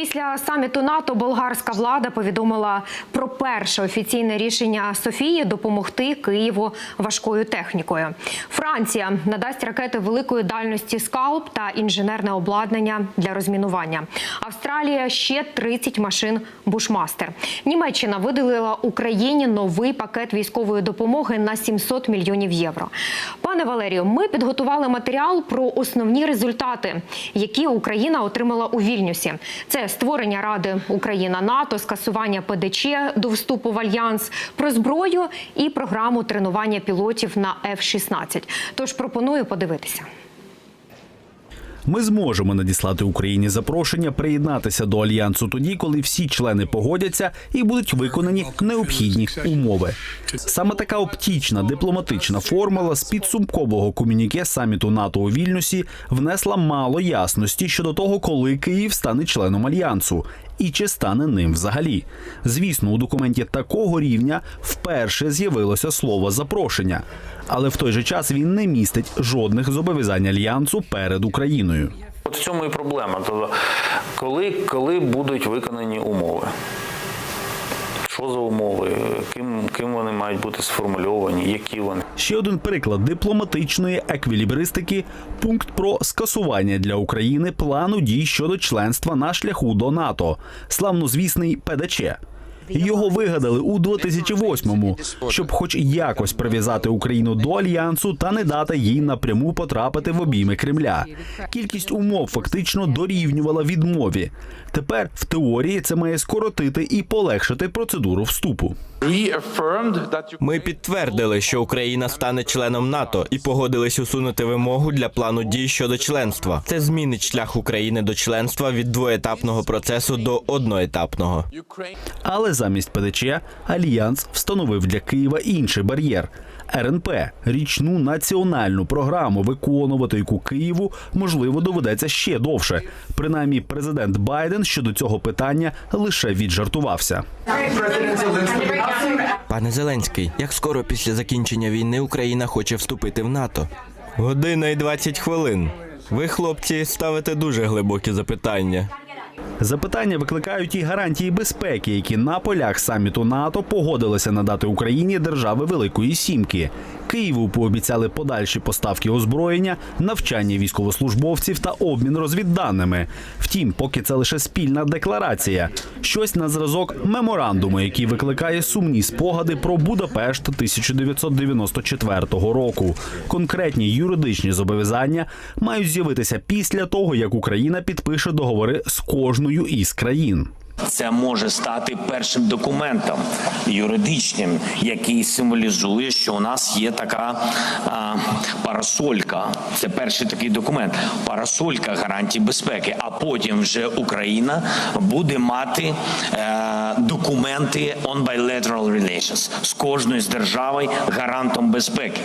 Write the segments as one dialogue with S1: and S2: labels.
S1: Після саміту НАТО болгарська влада повідомила про перше офіційне рішення Софії допомогти Києву важкою технікою. Франція надасть ракети великої дальності скалп та інженерне обладнання для розмінування. Австралія ще 30 машин Бушмастер. Німеччина виділила Україні новий пакет військової допомоги на 700 мільйонів євро. Пане Валерію, ми підготували матеріал про основні результати, які Україна отримала у Вільнюсі. Це створення Ради Україна НАТО, скасування ПДЧ до вступу в альянс, про зброю і програму тренування пілотів на F-16. Тож пропоную подивитися.
S2: Ми зможемо надіслати Україні запрошення приєднатися до альянсу тоді, коли всі члени погодяться і будуть виконані необхідні умови. Саме така оптічна дипломатична формула з підсумкового комюніке саміту НАТО у Вільнюсі внесла мало ясності щодо того, коли Київ стане членом альянсу. І чи стане ним взагалі? Звісно, у документі такого рівня вперше з'явилося слово запрошення, але в той же час він не містить жодних зобов'язань альянсу перед Україною.
S3: От в цьому і проблема. Тобто, коли, коли будуть виконані умови? Що за умови? Ким, ким вони мають бути сформульовані? Які вони?
S2: Ще один приклад дипломатичної еквілібристики пункт про скасування для України плану дій щодо членства на шляху до НАТО, славнозвісний ПДЧ. Його вигадали у 2008-му, щоб хоч якось прив'язати Україну до альянсу та не дати їй напряму потрапити в обійми Кремля. Кількість умов фактично дорівнювала відмові. Тепер в теорії це має скоротити і полегшити процедуру вступу.
S4: Ми підтвердили, що Україна стане членом НАТО і погодились усунути вимогу для плану дій щодо членства. Це змінить шлях України до членства від двоетапного процесу до одноетапного.
S2: Але замість ПДЧ Альянс встановив для Києва інший бар'єр. РНП річну національну програму, виконувати яку Києву можливо доведеться ще довше. Принаймні, президент Байден щодо цього питання лише віджартувався.
S4: Пане Зеленський, як скоро після закінчення війни Україна хоче вступити в НАТО? Година і 20 хвилин. Ви, хлопці, ставите дуже глибокі запитання.
S2: Запитання викликають і гарантії безпеки, які на полях саміту НАТО погодилися надати Україні держави Великої Сімки. Києву пообіцяли подальші поставки озброєння, навчання військовослужбовців та обмін розвідданими. Втім, поки це лише спільна декларація, щось на зразок меморандуму, який викликає сумні спогади про Будапешт 1994 року. Конкретні юридичні зобов'язання мають з'явитися після того, як Україна підпише договори з кожною із країн.
S5: Це може стати першим документом юридичним, який символізує, що у нас є така а, парасолька. Це перший такий документ. Парасолька гарантій безпеки. А потім вже Україна буде мати е, документи on bilateral relations з кожною з держави гарантом безпеки.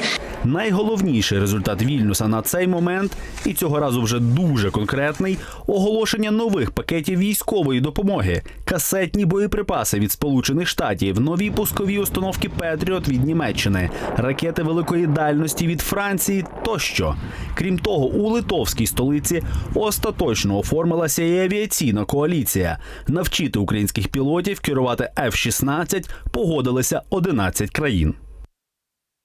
S2: Найголовніший результат Вільнюса на цей момент, і цього разу вже дуже конкретний оголошення нових пакетів військової допомоги, касетні боєприпаси від Сполучених Штатів, нові пускові установки Петріот від Німеччини, ракети великої дальності від Франції тощо. Крім того, у литовській столиці остаточно оформилася і авіаційна коаліція. Навчити українських пілотів керувати F-16 погодилися 11 країн.